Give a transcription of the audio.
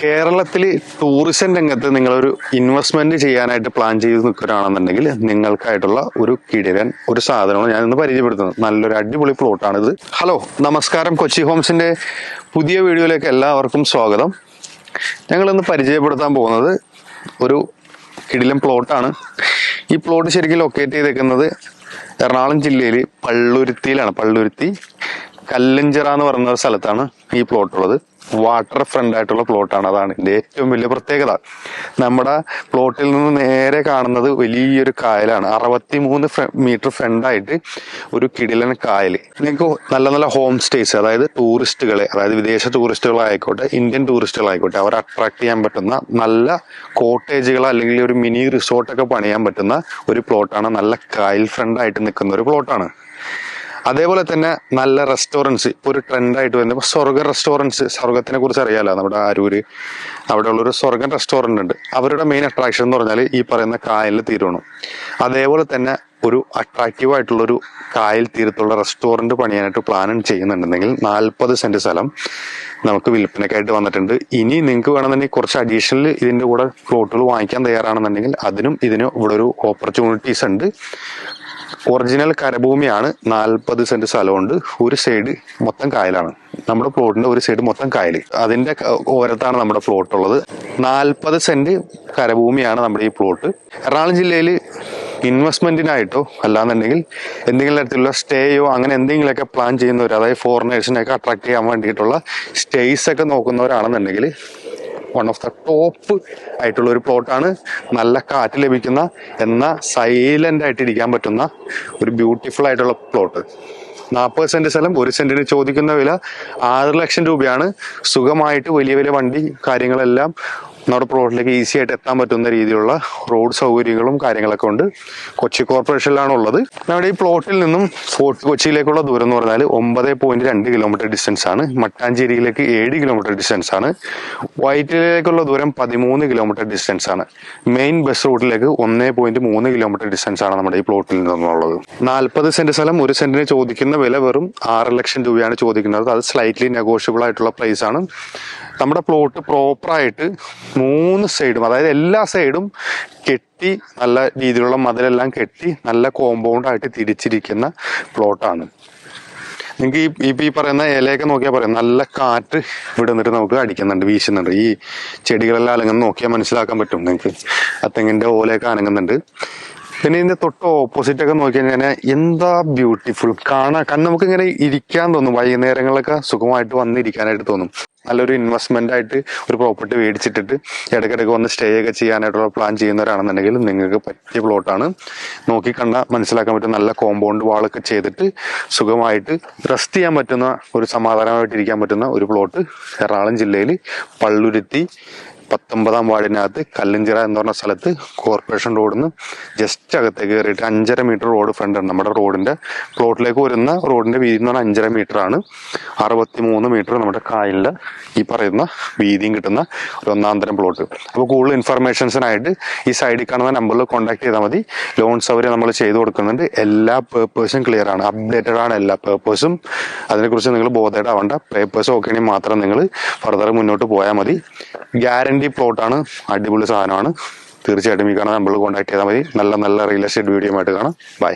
കേരളത്തിൽ ടൂറിസം രംഗത്ത് നിങ്ങളൊരു ഇൻവെസ്റ്റ്മെന്റ് ചെയ്യാനായിട്ട് പ്ലാൻ ചെയ്ത് നിൽക്കുകയാണെന്നുണ്ടെങ്കിൽ നിങ്ങൾക്കായിട്ടുള്ള ഒരു കിടിലൻ ഒരു സാധനമാണ് ഞാൻ ഇന്ന് പരിചയപ്പെടുത്തുന്നത്. നല്ലൊരു അടിപൊളി പ്ലോട്ടാണ് ഇത് ഹലോ നമസ്കാരം. കൊച്ചി ഹോംസിന്റെ പുതിയ വീഡിയോയിലേക്ക് എല്ലാവർക്കും സ്വാഗതം. ഞങ്ങൾ ഇന്ന് പരിചയപ്പെടുത്താൻ പോകുന്നത് ഒരു കിടിലൻ പ്ലോട്ടാണ് ഈ പ്ലോട്ട് ശരിക്കും ലൊക്കേറ്റ് ചെയ്തേക്കുന്നത് എറണാകുളം ജില്ലയിൽ പള്ളുരുത്തിയിലാണ്. പള്ളുരുത്തി കല്ലഞ്ചിറ എന്ന് പറയുന്ന ഒരു സ്ഥലത്താണ് ഈ പ്ലോട്ട് ഉള്ളത്. വാട്ടർ ഫ്രണ്ട് ആയിട്ടുള്ള പ്ലോട്ടാണ് അതാണ് ഇതിന്റെ ഏറ്റവും വലിയ പ്രത്യേകത. നമ്മുടെ പ്ലോട്ടിൽ നിന്ന് നേരെ കാണുന്നത് വലിയൊരു കായലാണ്. അറുപത്തി മൂന്ന് മീറ്റർ ഫ്രണ്ടായിട്ട് ഒരു കിടിലൻ കായൽ. നിങ്ങൾക്ക് നല്ല നല്ല ഹോം സ്റ്റേസ് അതായത് ടൂറിസ്റ്റുകളെ അതായത് വിദേശ ടൂറിസ്റ്റുകളായിക്കോട്ടെ ഇന്ത്യൻ ടൂറിസ്റ്റുകളായിക്കോട്ടെ അവരെ അട്രാക്ട് ചെയ്യാൻ പറ്റുന്ന നല്ല കോട്ടേജുകൾ അല്ലെങ്കിൽ ഒരു മിനി റിസോർട്ടൊക്കെ പണിയാൻ പറ്റുന്ന ഒരു പ്ലോട്ടാണ് നല്ല കായൽ ഫ്രണ്ട് ആയിട്ട് നിൽക്കുന്ന ഒരു പ്ലോട്ടാണ് അതേപോലെ തന്നെ നല്ല റെസ്റ്റോറന്റ്സ് ഇപ്പോൾ ഒരു ട്രെൻഡായിട്ട് വരുന്നത്. ഇപ്പോൾ സ്വർഗ റെസ്റ്റോറന്റ്സ് സ്വർഗത്തിനെ കുറിച്ച് അറിയാലോ? നമ്മുടെ ആരൂര് അവിടെയുള്ളൊരു സ്വർഗൻ റെസ്റ്റോറന്റ് ഉണ്ട്. അവരുടെ മെയിൻ അട്രാക്ഷൻ എന്ന് പറഞ്ഞാൽ ഈ പറയുന്ന കായലിൽ തീരണം അതേപോലെ തന്നെ ഒരു അട്രാക്റ്റീവ് ആയിട്ടുള്ളൊരു കായൽ തീരത്തുള്ള റെസ്റ്റോറന്റ് പണിയാനായിട്ട് പ്ലാൻ ചെയ്യുന്നുണ്ടെങ്കിൽ നാൽപ്പത് സെന്റ് സ്ഥലം നമുക്ക് വിൽപ്പനയ്ക്കായിട്ട് വന്നിട്ടുണ്ട്. ഇനി നിങ്ങൾക്ക് വേണമെന്നുണ്ടെങ്കിൽ കുറച്ച് അഡീഷണൽ ഇതിന്റെ കൂടെ പ്ലോട്ടുകൾ വാങ്ങിക്കാൻ തയ്യാറാണെന്നുണ്ടെങ്കിൽ അതിനും ഇതിന് ഇവിടെ ഒരു ഓപ്പർച്യൂണിറ്റീസ് ഉണ്ട്. ഒറിജിനൽ കരഭൂമിയാണ്. നാൽപ്പത് സെന്റ് സ്ഥലമുണ്ട്. ഒരു സൈഡ് മൊത്തം കായലാണ്. നമ്മുടെ പ്ലോട്ടിന്റെ ഒരു സൈഡ് മൊത്തം കായൽ അതിന്റെ ഓരത്താണ് നമ്മുടെ പ്ലോട്ട് ഉള്ളത്. നാൽപ്പത് സെന്റ് കരഭൂമിയാണ് നമ്മുടെ ഈ പ്ലോട്ട് എറണാകുളം ജില്ലയിൽ ഇൻവെസ്റ്റ്മെന്റിനായിട്ടോ അല്ലാന്നുണ്ടെങ്കിൽ എന്തെങ്കിലും തരത്തിലുള്ള സ്റ്റേയോ അങ്ങനെ എന്തെങ്കിലുമൊക്കെ പ്ലാൻ ചെയ്യുന്നവർ അതായത് ഫോറിനേഴ്സിനെയൊക്കെ അട്രാക്ട് ചെയ്യാൻ വേണ്ടിയിട്ടുള്ള സ്റ്റേസ് ഒക്കെ നോക്കുന്നവരാണെന്നുണ്ടെങ്കിൽ വൺ ഓഫ് ദ ടോപ്പ് ആയിട്ടുള്ള ഒരു പ്ലോട്ടാണ് നല്ല കാറ്റ് ലഭിക്കുന്ന എന്ന സൈലന്റ് ആയിട്ട് ഇരിക്കാൻ പറ്റുന്ന ഒരു ബ്യൂട്ടിഫുൾ ആയിട്ടുള്ള പ്ലോട്ട് നാൽപ്പത് സെന്റ് സ്ഥലം ഒരു സെന്റിന് ചോദിക്കുന്ന വില ആറ് ലക്ഷം രൂപയാണ്. സുഖമായിട്ട് വലിയ വലിയ വണ്ടി കാര്യങ്ങളെല്ലാം നമ്മുടെ പ്ലോട്ടിലേക്ക് ഈസി ആയിട്ട് എത്താൻ പറ്റുന്ന രീതിയിലുള്ള റോഡ് സൗകര്യങ്ങളും കാര്യങ്ങളൊക്കെ ഉണ്ട്. കൊച്ചി കോർപ്പറേഷനിലാണ് ഉള്ളത് നമ്മുടെ ഈ പ്ലോട്ടിൽ നിന്നും ഫോർട്ട് കൊച്ചിയിലേക്കുള്ള ദൂരം എന്ന് പറഞ്ഞാൽ ഒമ്പത് പോയിന്റ് രണ്ട് കിലോമീറ്റർ ഡിസ്റ്റൻസ് ആണ്. മട്ടാഞ്ചേരിയിലേക്ക് ഏഴ് കിലോമീറ്റർ ഡിസ്റ്റൻസ് ആണ്. വൈറ്റിലേക്കുള്ള ദൂരം പതിമൂന്ന് കിലോമീറ്റർ ഡിസ്റ്റൻസ് ആണ്. മെയിൻ ബസ് റൂട്ടിലേക്ക് ഒന്നേ പോയിന്റ് മൂന്ന് കിലോമീറ്റർ ഡിസ്റ്റൻസ് ആണ് നമ്മുടെ ഈ പ്ലോട്ടിൽ നിന്നുള്ളത്. നാൽപ്പത് സെന്റ് സ്ഥലം ഒരു സെന്റിന് ചോദിക്കുന്ന വില വെറും ആറ് ലക്ഷം രൂപയാണ് ചോദിക്കുന്നത്. അത് സ്ലൈറ്റ്ലി നെഗോഷ്യബിൾ ആയിട്ടുള്ള പ്രൈസ് ആണ്. നമ്മുടെ പ്ലോട്ട് പ്രോപ്പറായിട്ട് മൂന്ന് സൈഡും അതായത് എല്ലാ സൈഡും കെട്ടി നല്ല രീതിയിലുള്ള മതിലെല്ലാം കെട്ടി നല്ല കോമ്പൗണ്ട് ആയിട്ട് തിരിച്ചിരിക്കുന്ന പ്ലോട്ടാണ്. നിങ്ങൾക്ക് ഈ ഇപ്പം ഈ പറയുന്ന ഇലയൊക്കെ നോക്കിയാൽ പറയാം നല്ല കാറ്റ് ഇവിടെ നിന്നിട്ട് നമുക്ക് അടിക്കുന്നുണ്ട് വീശുന്നുണ്ട്. ഈ ചെടികളെല്ലാം അലങ്ങുന്ന നോക്കിയാൽ മനസ്സിലാക്കാൻ പറ്റും നിങ്ങൾക്ക് ആ തെങ്ങിന്റെ ഓലയൊക്കെ അനങ്ങുന്നുണ്ട്. പിന്നെ ഇതിന്റെ തൊട്ട് ഓപ്പോസിറ്റ് ഒക്കെ നോക്കി കഴിഞ്ഞാൽ എന്താ ബ്യൂട്ടിഫുൾ കാണാൻ കാരണം നമുക്ക് ഇങ്ങനെ ഇരിക്കാൻ തോന്നും. വൈകുന്നേരങ്ങളൊക്കെ സുഖമായിട്ട് വന്നിരിക്കാനായിട്ട് തോന്നും. നല്ലൊരു ഇൻവെസ്റ്റ്മെന്റ് ആയിട്ട് ഒരു പ്രോപ്പർട്ടി മേടിച്ചിട്ടിട്ട് ഇടയ്ക്കിടയ്ക്ക് വന്ന് സ്റ്റേ ഒക്കെ ചെയ്യാനായിട്ടുള്ള പ്ലാൻ ചെയ്യുന്നവരാണെന്നുണ്ടെങ്കിൽ നിങ്ങൾക്ക് പറ്റിയ പ്ലോട്ടാണ് നോക്കി കണ്ട മനസ്സിലാക്കാൻ പറ്റും നല്ല കോമ്പൗണ്ട് വാളൊക്കെ ചെയ്തിട്ട് സുഖമായിട്ട് റെസ്റ്റ് ചെയ്യാൻ പറ്റുന്ന ഒരു സമാധാനമായിട്ട് ഇരിക്കാൻ പറ്റുന്ന ഒരു പ്ലോട്ട് എറണാകുളം ജില്ലയിൽ പള്ളുരുത്തി പത്തൊമ്പതാം വാർഡിനകത്ത് കല്ലഞ്ചിറ എന്ന് പറഞ്ഞ സ്ഥലത്ത് കോർപ്പറേഷൻ റോഡിൽ നിന്ന് ജസ്റ്റ് അകത്തേക്ക് കയറിയിട്ട് അഞ്ചര മീറ്റർ റോഡ് ഫ്രണ്ട് ആണ് നമ്മുടെ റോഡിന്റെ. പ്ലോട്ടിലേക്ക് വരുന്ന റോഡിന്റെ വീതി എന്ന് പറഞ്ഞാൽ അഞ്ചര മീറ്റർ ആണ്. അറുപത്തി മൂന്ന് മീറ്റർ നമ്മുടെ കായലിന്റെ ഈ പറയുന്ന വീതിയും കിട്ടുന്ന ഒരു ഒന്നാം തരം പ്ലോട്ട് അപ്പോൾ കൂടുതൽ ഇൻഫർമേഷൻസിനായിട്ട് ഈ സൈഡിൽ കാണുന്ന നമ്പറിൽ കോൺടാക്ട് ചെയ്താൽ മതി. ലോൺ സൗകര്യം നമ്മൾ ചെയ്തു കൊടുക്കുന്നുണ്ട്. എല്ലാ പേപ്പേഴ്സും ക്ലിയർ ആണ്. അപ്ഡേറ്റഡ് ആണ് എല്ലാ പേപ്പേഴ്സും അതിനെക്കുറിച്ച് നിങ്ങൾ ബോധേഡ് ആവേണ്ട പേപ്പേഴ്സ് ഓക്കെ മാത്രം നിങ്ങൾ ഫർദർ മുന്നോട്ട് പോയാൽ മതി. ഗ്യാരണ്ടി പ്ലോട്ടാണ് അടിപൊളി സാധനമാണ്. തീർച്ചയായിട്ടും ഈ കാണാൻ നമ്മൾ കോൺടാക്ട് ചെയ്താൽ മതി. നല്ല നല്ല റിയൽ എസ്റ്റേറ്റ് വീഡിയോ ആയിട്ട് കാണാം. ബൈ